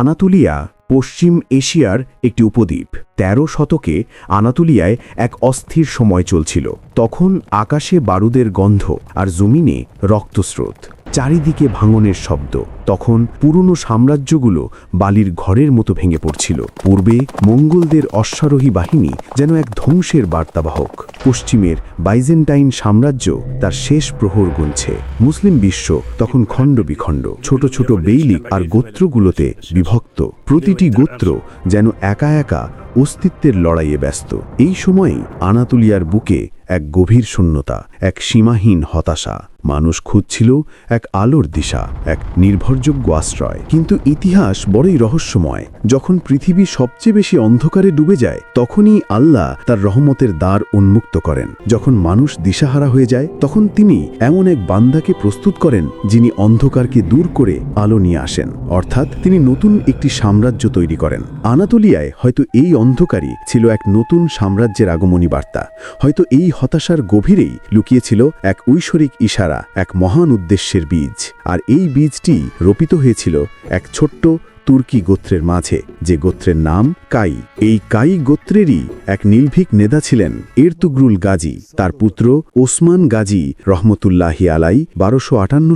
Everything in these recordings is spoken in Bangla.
আনাতুলিয়া পশ্চিম এশিয়ার একটি উপদ্বীপ। তেরো শতকে আনাতুলিয়ায় এক অস্থির সময় চলছিল। তখন আকাশে বারুদের গন্ধ আর জমিনে রক্তস্রোত। চারিদিকে ভাঙনের শব্দ। তখন পুরনো সাম্রাজ্যগুলো বালির ঘরের মতো ভেঙে পড়ছিল। পূর্বে মঙ্গলদের অশ্বারোহী বাহিনী যেন এক ধ্বংসের বার্তাবাহক। পশ্চিমের বাইজেন্টাইন সাম্রাজ্য তার শেষ প্রহর গুনছে। মুসলিম বিশ্ব তখন খণ্ড বিখণ্ড। ছোট ছোট বেইলিক আর গোত্রগুলোতে বিভক্ত। প্রতিটি গোত্র যেন একা একা অস্তিত্বের লড়াইয়ে ব্যস্ত। এই সময়েই আনাতুলিয়ার বুকে এক গভীর শূন্যতা, এক সীমাহীন হতাশা। মানুষ খুঁজছিল এক আলোর দিশা, এক নির্ভরযোগ্য আশ্রয়। কিন্তু ইতিহাস বড়ই রহস্যময়। যখন পৃথিবী সবচেয়ে বেশি অন্ধকারে ডুবে যায়, তখনই আল্লাহ তার রহমতের দ্বার উন্মুক্ত করেন। যখন মানুষ দিশাহারা হয়ে যায়, তখন তিনি এমন এক বান্দাকে প্রস্তুত করেন, যিনি অন্ধকারকে দূর করে আলো নিয়ে আসেন। অর্থাৎ তিনি নতুন একটি সাম্রাজ্য তৈরি করেন। আনাতোলিয়ায় হয়তো এই অন্ধকারই ছিল এক নতুন সাম্রাজ্যের আগমনী বার্তা। হয়তো এই হতাশার গভীরেই লুকিয়েছিল এক ঐশ্বরিক ইশারা, এক মহান উদ্দেশ্যের বীজ। আর এই বীজটি রোপিত হয়েছিল এক ছোট্ট তুর্কি গোত্রের মাঝে, যে গোত্রের নাম কাই। এই কাই গোত্রেরই এক নির্ভীক নেতা ছিলেন এরতুগ্রুল গাজী। তার পুত্র ওসমান গাজী রহমতুল্লাহি আলাই বারোশো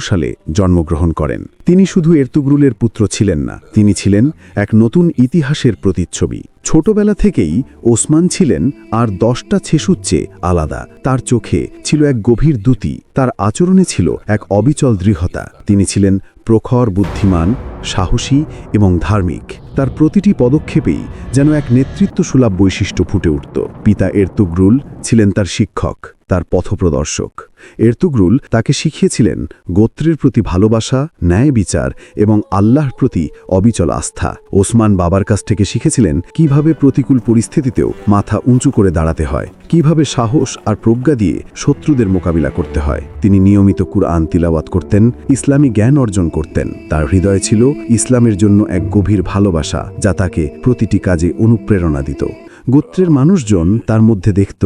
সালে জন্মগ্রহণ করেন। তিনি শুধু এরতুগ্রুলের পুত্র ছিলেন না, তিনি ছিলেন এক নতুন ইতিহাসের প্রতিচ্ছবি। ছোটবেলা থেকেই ওসমান ছিলেন আর দশটা ছেসুর চেয়ে আলাদা। তার চোখে ছিল এক গভীর দ্যুতি, তার আচরণে ছিল এক অবিচল দৃঢ়তা। তিনি ছিলেন প্রখর, বুদ্ধিমান, সাহসী এবং ধার্মিক। তার প্রতিটি পদক্ষেপেই যেন এক নেতৃত্ব সুলাভ বৈশিষ্ট্য ফুটে উঠত। পিতা এরতুগরুল ছিলেন তার শিক্ষক। তার পথপ্রদর্শক। এরতুগরুল তাকে শিখিয়েছিলেন গোত্রের প্রতি ভালোবাসা, ন্যায় বিচার এবং আল্লাহর প্রতি অবিচল আস্থা। ওসমান বাবার কাছ থেকে শিখেছিলেন কীভাবে প্রতিকূল পরিস্থিতিতেও মাথা উঁচু করে দাঁড়াতে হয়, কীভাবে সাহস আর প্রজ্ঞা দিয়ে শত্রুদের মোকাবিলা করতে হয়। তিনি নিয়মিত কুরআন তিলাওয়াত করতেন, ইসলামী জ্ঞান অর্জন করতেন। তার হৃদয় ছিল ইসলামের জন্য এক গভীর ভালোবাসা যা তাকে প্রতিটি কাজে অনুপ্রেরণা দিত। গোত্রের মানুষজন তার মধ্যে দেখত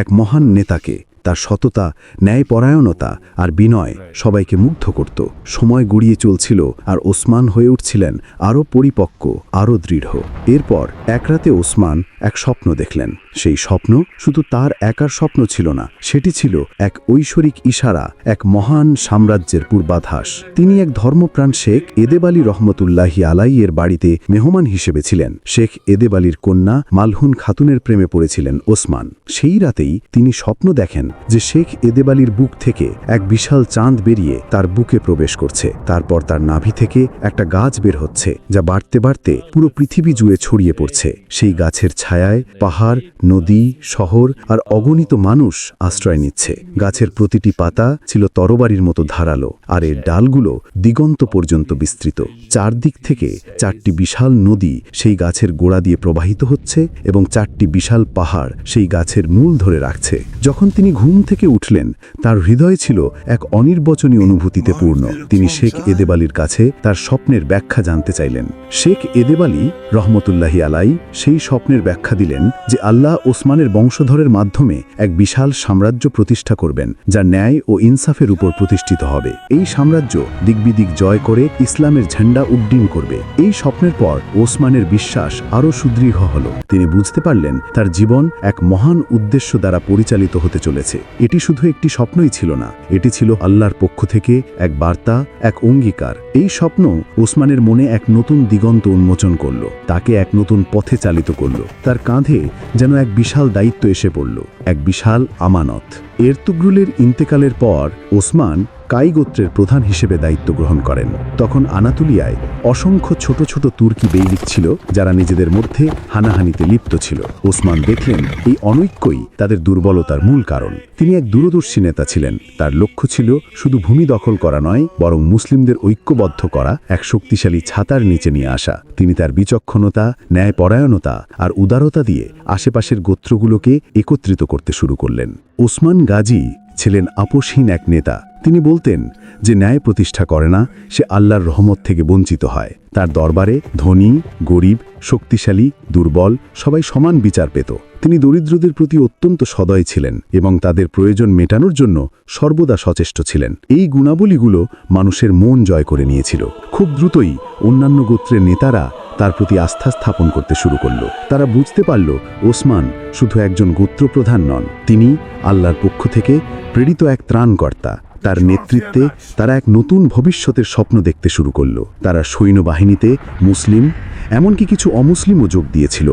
এক মহান নেতাকে তার সততা ন্যায়পরায়ণতা আর বিনয় সবাইকে মুগ্ধ করত। সময় গুড়িয়ে চলছিল আর ওসমান হয়ে উঠছিলেন আরও পরিপক্ক আরও দৃঢ়। এরপর এক রাতে ওসমান এক স্বপ্ন দেখলেন। সেই স্বপ্ন শুধু তার একার স্বপ্ন ছিল না সেটি ছিল এক ঐশ্বরিক ইশারা এক মহান সাম্রাজ্যের পূর্বাধাস। তিনি এক ধর্মপ্রাণ শেখ এদেবালি রহমতুল্লাহি আলাইয়ের বাড়িতে মেহমান হিসেবে ছিলেন। শেখ এদেবালির কন্যা মালহুন খাতুনের প্রেমে পড়েছিলেন ওসমান। সেই রাতেই তিনি স্বপ্ন দেখেন যে শেখ এদেবালির বুক থেকে এক বিশাল চাঁদ বেরিয়ে তার বুকে প্রবেশ করছে। তারপর তার নাভি থেকে একটা গাছ বের হচ্ছে, যা বাড়তে বাড়তে পুরো পৃথিবী জুড়ে ছড়িয়ে পড়ছে। সেই গাছের ছায়ায় পাহাড়, নদী, শহর আর অগণিত মানুষ আশ্রয় নিচ্ছে। গাছের প্রতিটি পাতা ছিল তরবারির মতো ধারালো আর এর ডালগুলো দিগন্ত পর্যন্ত বিস্তৃত। চারদিক থেকে চারটি বিশাল নদী সেই গাছের গোড়া দিয়ে প্রবাহিত হচ্ছে এবং চারটি বিশাল পাহাড় সেই গাছের মূল ধরে রাখছে। যখন তিনি ঘুম থেকে উঠলেন। তার হৃদয় ছিল এক অনির্বচনীয় অনুভূতিতে পূর্ণ। তিনি শেখ এদেবালির কাছে তার স্বপ্নের ব্যাখ্যা জানতে চাইলেন। শেখ এদেবালি, রহমতুল্লাহি আলাই, সেই স্বপ্নের ব্যাখ্যা দিলেন যে আল্লাহ ওসমানের বংশধরের মাধ্যমে এক বিশাল সাম্রাজ্য প্রতিষ্ঠা করবেন, যা ন্যায় ও ইনসাফের উপর প্রতিষ্ঠিত হবে। এই সাম্রাজ্য দিকবিদিক জয় করে ইসলামের ঝান্ডা উড্ডীন করবে। এই স্বপ্নের পর ওসমানের বিশ্বাস আরও সুদৃঢ় হল। তিনি বুঝতে পারলেন তার জীবন এক মহান উদ্দেশ্য দ্বারা পরিচালিত হতে চলেছে। এটি শুধু একটি স্বপ্নই ছিল না, এটি ছিল আল্লাহর পক্ষ থেকে এক বার্তা, এক অঙ্গীকার। এই স্বপ্ন ওসমানের মনে এক নতুন দিগন্ত উন্মোচন করল, তাকে এক নতুন পথে চালিত করল। তার কাঁধে যেন এক বিশাল দায়িত্ব এসে পড়ল, এক বিশাল আমানত। এরতুগ্রুলের ইন্তেকালের পর ওসমান কাই গোত্রের প্রধান হিসেবে দায়িত্ব গ্রহণ করেন। তখন আনাতুলিয়ায় অসংখ্য ছোট ছোট তুর্কি বেইলিক ছিল, যারা নিজেদের মধ্যে হানাহানিতে লিপ্ত ছিল। ওসমান দেখলেন এই অনৈক্যই তাদের দুর্বলতার মূল কারণ। তিনি এক দূরদর্শী নেতা ছিলেন। তার লক্ষ্য ছিল শুধু ভূমি দখল করা নয়, বরং মুসলিমদের ঐক্যবদ্ধ করা, এক শক্তিশালী ছাতার নিচে নিয়ে আসা। তিনি তার বিচক্ষণতা, ন্যায়পরায়ণতা আর উদারতা দিয়ে আশেপাশের গোত্রগুলোকে একত্রিত করতে শুরু করলেন। ওসমান গাজী ছিলেন আপোষহীন এক নেতা। তিনি বলতেন যে ন্যায় প্রতিষ্ঠা করে না, সে আল্লাহর রহমত থেকে বঞ্চিত হয়। তার দরবারে ধনী, গরিব, শক্তিশালী, দুর্বল, সবাই সমান বিচার পেত। তিনি দরিদ্রদের প্রতি অত্যন্ত সদয় ছিলেন এবং তাদের প্রয়োজন মেটানোর জন্য সর্বদা সচেষ্ট ছিলেন। এই গুণাবলীগুলো মানুষের মন জয় করে নিয়েছিল। খুব দ্রুতই অন্যান্য গোত্রের নেতারা তার প্রতি আস্থা স্থাপন করতে শুরু করল। তারা বুঝতে পারল, ওসমান শুধু একজন গোত্রপ্রধান নন, তিনি আল্লাহর পক্ষ থেকে প্রেরিত এক ত্রাণকর্তা। তার নেতৃত্বে তারা এক নতুন ভবিষ্যতের স্বপ্ন দেখতে শুরু করল। তারা সৈন্যবাহিনীতে মুসলিম, এমনকি কিছু অমুসলিমও যোগ দিয়েছিল।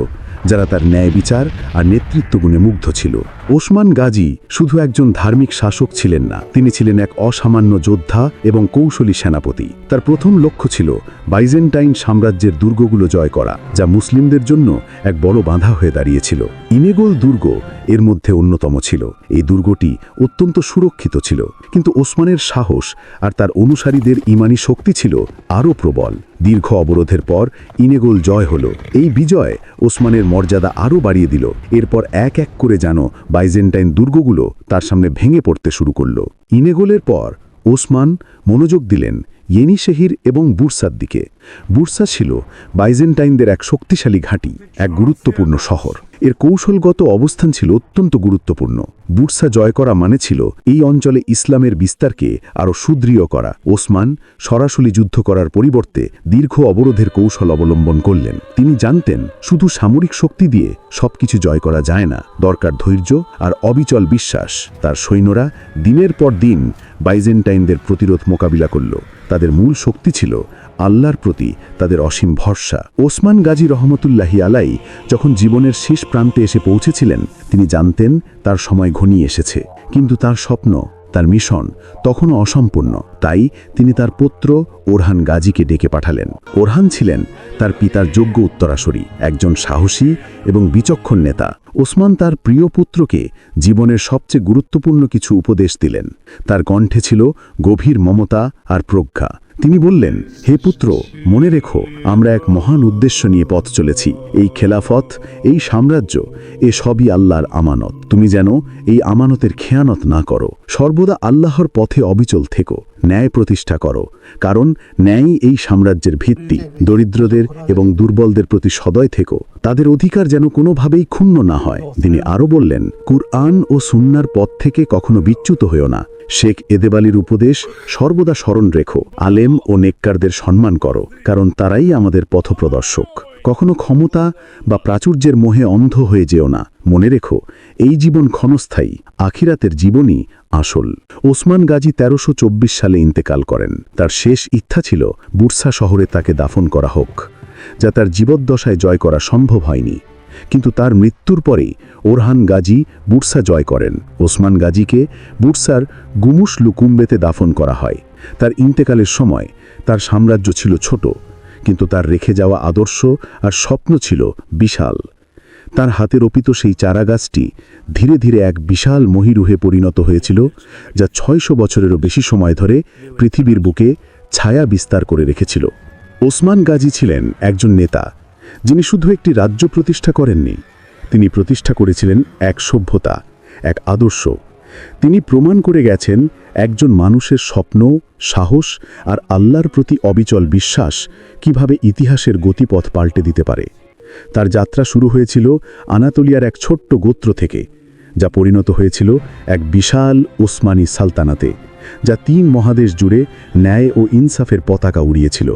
যারা তার ন্যায় বিচার আর নেতৃত্ব গুণে মুগ্ধ ছিল। ওসমান গাজী শুধু একজন ধার্মিক শাসক ছিলেন না, তিনি ছিলেন এক অসামান্য যোদ্ধা এবং কৌশলী সেনাপতি। তার প্রথম লক্ষ্য ছিল বাইজেন্টাইন সাম্রাজ্যের দুর্গগুলো জয় করা, যা মুসলিমদের জন্য এক বড় বাধা হয়ে দাঁড়িয়েছিল। ইনেগোল দুর্গ এর মধ্যে অন্যতম ছিল। এই দুর্গটি অত্যন্ত সুরক্ষিত ছিল, কিন্তু ওসমানের সাহস আর তার অনুসারীদের ইমানি শক্তি ছিল আরও প্রবল। দীর্ঘ অবরোধের পর ইনেগোল জয় হলো। এই বিজয় ওসমানের মর্যাদা আরও বাড়িয়ে দিল। এরপর এক এক করে যেন বাইজেন্টাইন দুর্গগুলো তার সামনে ভেঙে পড়তে শুরু করল। ইনেগোলের পর ওসমান মনোযোগ দিলেন ইয়েনিশেহির এবং বুরসার দিকে। বুরসা ছিল বাইজেন্টাইনদের এক শক্তিশালী ঘাঁটি, এক গুরুত্বপূর্ণ শহর। এর কৌশলগত অবস্থান ছিল অত্যন্ত গুরুত্বপূর্ণ। বুরসা জয় করা মানে ছিল এই অঞ্চলে ইসলামের বিস্তারকে আরও সুদৃঢ় করা। ওসমান সরাসরি যুদ্ধ করার পরিবর্তে দীর্ঘ অবরোধের কৌশল অবলম্বন করলেন। তিনি জানতেন, শুধু সামরিক শক্তি দিয়ে সবকিছু জয় করা যায় না। দরকার ধৈর্য আর অবিচল বিশ্বাস। তার সৈন্যরা দিনের পর দিন বাইজেন্টাইনদের প্রতিরোধ মোকাবিলা করল। তাদের মূল শক্তি ছিল আল্লাহর প্রতি তাদের অসীম ভরসা। ওসমান গাজী রহমতুল্লাহি আলাই যখন জীবনের শেষ প্রান্তে এসে পৌঁছেছিলেন, তিনি জানতেন তার সময় ঘনিয়ে এসেছে। কিন্তু তার স্বপ্ন তার মিশন তখনও অসম্পূর্ণ। তাই তিনি তার পুত্র ওরহান গাজীকে ডেকে পাঠালেন। ওরহান ছিলেন তার পিতার যোগ্য উত্তরাসরী, একজন সাহসী এবং বিচক্ষণ নেতা। ওসমান তার প্রিয় পুত্রকে জীবনের সবচেয়ে গুরুত্বপূর্ণ কিছু উপদেশ দিলেন। তার কণ্ঠে ছিল গভীর মমতা আর প্রজ্ঞা। তিনি বললেন, হে পুত্র, মনে রেখো, আমরা এক মহান উদ্দেশ্য নিয়ে পথ চলেছি। এই খেলাফত, এই সাম্রাজ্য, এ সবই আল্লাহর আমানত। তুমি যেন এই আমানতের খেয়ানত না করো। সর্বদা আল্লাহর পথে অবিচল থেকো, ন্যায় প্রতিষ্ঠা করো, কারণ ন্যায় এই সাম্রাজ্যের ভিত্তি। দরিদ্রদের এবং দুর্বলদের প্রতি সদয় থেকো, তাদের অধিকার যেন কোনোভাবেই ক্ষুণ্ণ না হয়। তিনি আরও বললেন, কুরআন ও সুন্নার পথ থেকে কখনো বিচ্যুত হইও না। শেখ এদেবালির উপদেশ সর্বদা স্মরণ রেখো। আলেম ও নেককারদের সম্মান করো, কারণ তারাই আমাদের পথপ্রদর্শক। কখনো ক্ষমতা বা প্রাচুর্যের মোহে অন্ধ হয়ে যেও না। মনে রেখো, এই জীবন ক্ষণস্থায়ী, আখিরাতের জীবনই আসল। ওসমান গাজী তেরোশো সালে ইন্তেকাল করেন। তার শেষ ইচ্ছা ছিল বুরসা শহরে তাকে দাফন করা হোক, যা তার জীবদ্দশায় জয় করা সম্ভব হয়নি। কিন্তু তার মৃত্যুর পরেই ওরহান গাজী বুরসা জয় করেন। ওসমান গাজীকে বুরসার গুমুস লুকুম্বেতে দাফন করা হয়। তার ইন্তেকালের সময় তার সাম্রাজ্য ছিল ছোট কিন্তু তার রেখে যাওয়া আদর্শ আর স্বপ্ন ছিল বিশাল। তার হাতে রোপিত সেই চারাগাছটি ধীরে ধীরে এক বিশাল মহিরুহে পরিণত হয়েছিল, যা ছয়শো বছরেরও বেশি সময় ধরে পৃথিবীর বুকে ছায়া বিস্তার করে রেখেছিল। ওসমান গাজী ছিলেন একজন নেতা, যিনি শুধু একটি রাজ্য প্রতিষ্ঠা করেননি, তিনি প্রতিষ্ঠা করেছিলেন এক সভ্যতা, এক আদর্শ তিনি প্রমাণ করে গেছেন একজন মানুষের স্বপ্ন, সাহস আর আল্লাহর প্রতি অবিচল বিশ্বাস কীভাবে ইতিহাসের গতিপথ পাল্টে দিতে পারে। তার যাত্রা শুরু হয়েছিল আনাতলিয়ার এক ছোট্ট গোত্র থেকে, যা পরিণত হয়েছিল এক বিশাল ওসমানী সালতানাতে, যা তিন মহাদেশ জুড়ে ন্যায় ও ইনসাফের পতাকা উড়িয়েছিল।